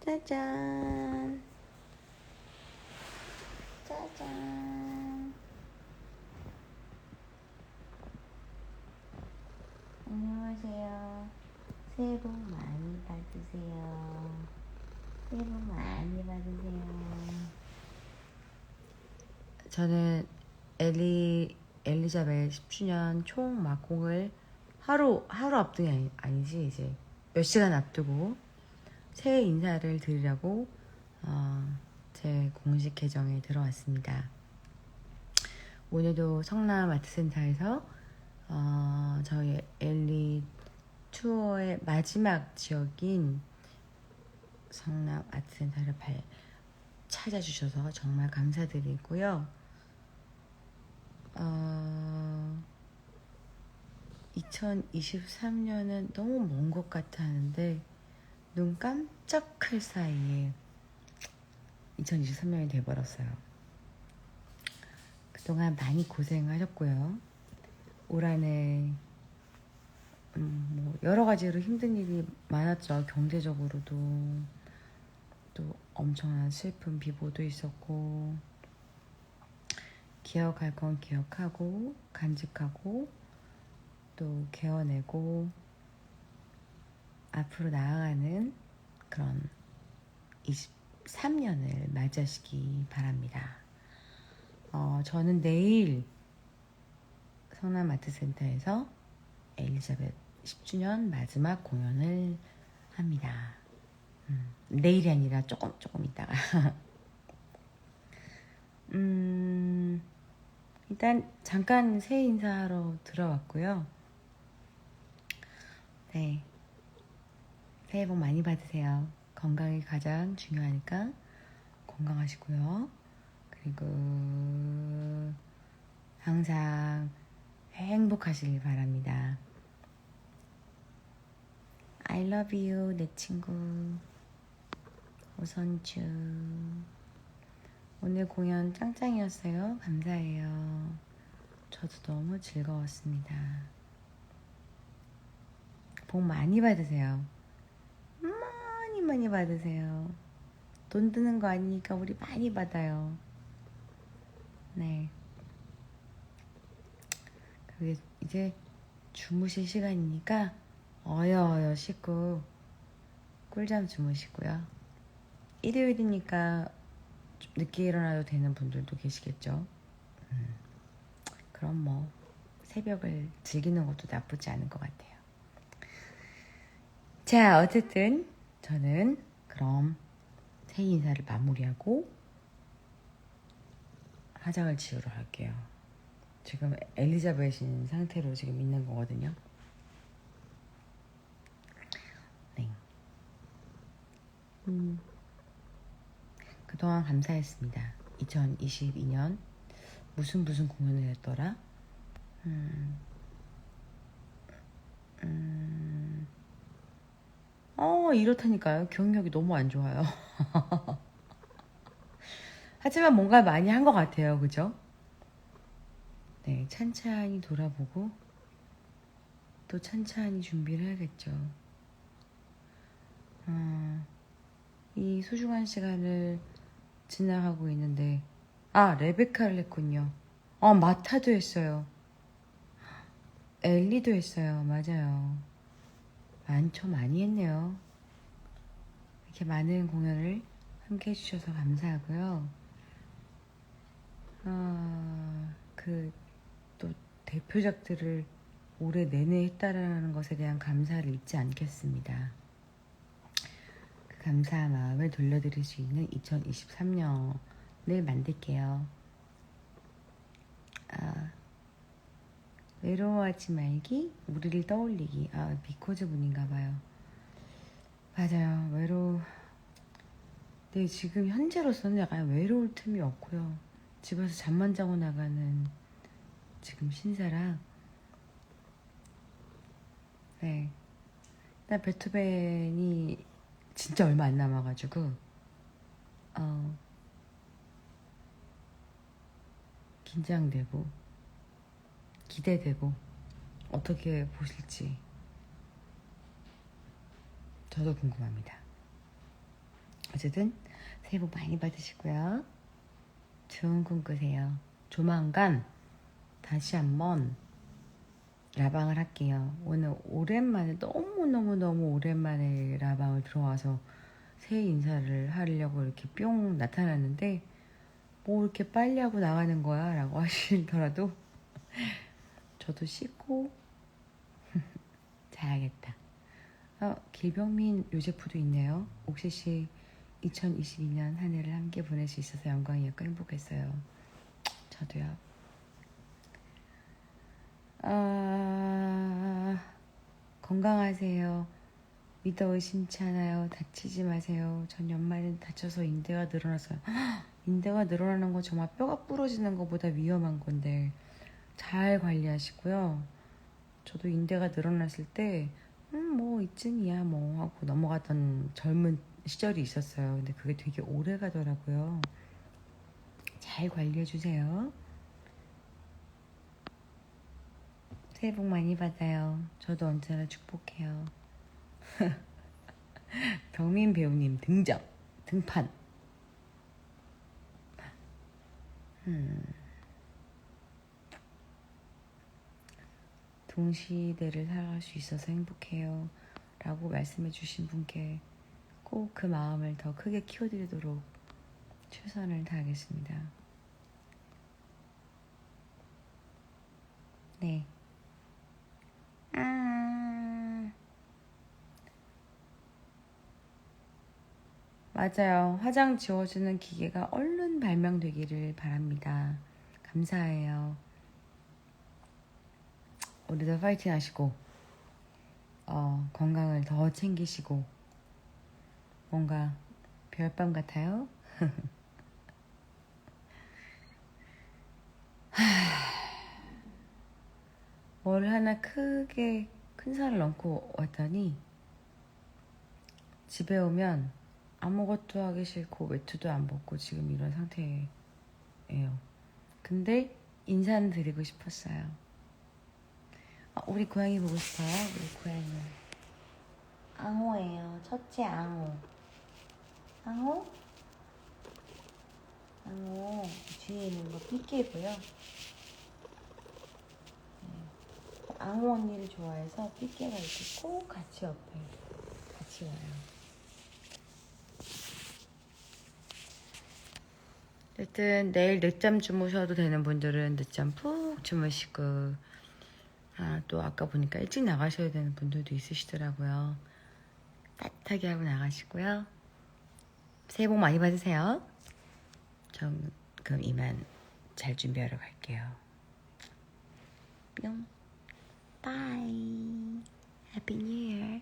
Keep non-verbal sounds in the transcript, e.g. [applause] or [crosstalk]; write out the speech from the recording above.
짜잔. 짜잔. 안녕하세요. 새해 복 많이 받으세요. 새해 복 많이 받으세요. 저는 엘리 엘리자벳 10주년 총 막공을 하루 하루 앞둔이 아니, 아니지 이제 몇 시간 앞두고 새해 인사를 드리려고 어, 제 공식 계정에 들어왔습니다. 오늘도 성남 아트센터에서 어, 저희 엘리 투어의 마지막 지역인 성남 아트센터를 발, 찾아주셔서 정말 감사드리고요. 어, 2023년은 너무 먼 것 같아 하는데 눈 깜짝할 사이에 2023년이 돼버렸어요. 그동안 많이 고생하셨고요. 올 한해 음, 뭐 여러 가지로 힘든 일이 많았죠. 경제적으로도 또 엄청난 슬픈 비보도 있었고 기억할 건 기억하고 간직하고 또 개어내고 앞으로 나아가는 그런 23년을 맞이하시기 바랍니다. 어, 저는 내일 성남 아트센터에서 엘리자벳 10주년 마지막 공연을 합니다. 음, 내일이 아니라 조금 조금 있다가. [laughs] 음, 일단 잠깐 새해 인사하러 들어왔고요. 네. 새해 복 많이 받으세요. 건강이 가장 중요하니까 건강하시고요. 그리고 항상 행복하시길 바랍니다. I love you, 내 친구. 오선주. 오늘 공연 짱짱이었어요. 감사해요. 저도 너무 즐거웠습니다. 복 많이 받으세요. 많이 많이 받으세요. 돈 드는 거 아니니까 우리 많이 받아요. 네. 그게 이제 주무실 시간이니까 어여어여 씻고 꿀잠 주무시고요. 일요일이니까 좀 늦게 일어나도 되는 분들도 계시겠죠. 음, 그럼 뭐 새벽을 즐기는 것도 나쁘지 않은 것 같아요. 자, 어쨌든 저는 그럼 새해 인사를 마무리하고 화장을 지우러 갈게요. 지금 엘리자벳인 상태로 지금 있는 거거든요. 네. 음. 그동안 감사했습니다. 2022년 무슨 무슨 공연을 했더라? 음. 음. 어, 이렇다니까요. 기억력이 너무 안 좋아요. [laughs] 하지만 뭔가 많이 한 것 같아요. 그죠? 네, 찬찬히 돌아보고 또 찬찬히 준비를 해야겠죠. 어, 이 소중한 시간을 지나가고 있는데 아 레베카를 했군요. 어 마타도 했어요. 엘리도 했어요. 맞아요. 많죠 많이 했네요. 이렇게 많은 공연을 함께 해주셔서 감사하고요. 아, 그 또 대표작들을 올해 내내 했다라는 것에 대한 감사를 잊지 않겠습니다. 그 감사한 마음을 돌려드릴 수 있는 2023년을 만들게요. 아, 외로워하지 말기, 우리를 떠올리기. 아, 비코즈 분인가 봐요. 맞아요. 외로. 네, 지금 현재로서는 약간 외로울 틈이 없고요. 집에서 잠만 자고 나가는 지금 신사라. 네. 나 베토벤이 진짜 얼마 안 남아가지고, 어, 긴장되고, 기대되고, 어떻게 보실지, 저도 궁금합니다. 어쨌든 새해 복 많이 받으시고요. 좋은 꿈 꾸세요. 조만간 다시 한번 라방을 할게요. 오늘 오랜만에 너무너무너무 오랜만에 라방을 들어와서 새해 인사를 하려고 이렇게 뿅 나타났는데 뭐 이렇게 빨리 하고 나가는 거야 라고 [laughs] 하시더라도 저도 씻고 [laughs] 자야겠다. 어, 길병민 요제프도 있네요. 옥시 씨 2022년 한 해를 함께 보낼 수 있어서 영광이었고 행복했어요. 저도요. 아, 건강하세요. 믿어 의심치 않아요. 다치지 마세요. 전 연말엔 다쳐서 인대가. 헉, [gasps] 인대가 늘어나는 건 정말 뼈가 부러지는 것보다 위험한 건데 잘 관리하시고요. 저도 인대가 늘어났을 때, 음, 뭐, 이쯤이야, 뭐, 하고 넘어갔던 젊은 시절이 있었어요. 근데 그게 되게 오래 가더라고요. 잘 관리해주세요. 새해 복 많이 받아요. 저도 언제나 축복해요. [laughs] 병민 배우님 등장, 등판. 음. 동시대를 살아갈 수 있어서 행복해요. 라고 말씀해 주신 분께 꼭 그 마음을 더 크게 키워드리도록 최선을 다하겠습니다. 네. 아. 맞아요. 화장 지워주는 기계가 얼른 발명되기를 바랍니다. 감사해요. 우리도 파이팅 하시고, 어, 건강을 더 챙기시고, 뭔가 별밤 같아요. [laughs] 뭘 하나 크게 큰 살을 넘고 왔더니 집에 오면 아무것도 하기 싫고 외투도 안 벗고 지금 이런 상태예요. 근데 인사는 드리고 싶었어요. 아, 우리 고양이 보고 싶어요? 우리 고양이. 앙호예요. 첫째 앙호. 앙호? 앙호. 뒤에 있는 거 삐끼고요. 앙호 언니를 좋아해서 삐끼가 이렇게 꼭 같이 옆에 같이 와요. 어쨌든 내일 늦잠 주무셔도 되는 분들은 늦잠 푹 주무시고 아, 또 아까 보니까 일찍 나가셔야 되는 분들도 있으시더라고요. 따뜻하게 하고 나가시고요. 새해 복 많이 받으세요. 전 그럼 이만 잘 준비하러 갈게요. 뿅. Bye. Happy New Year.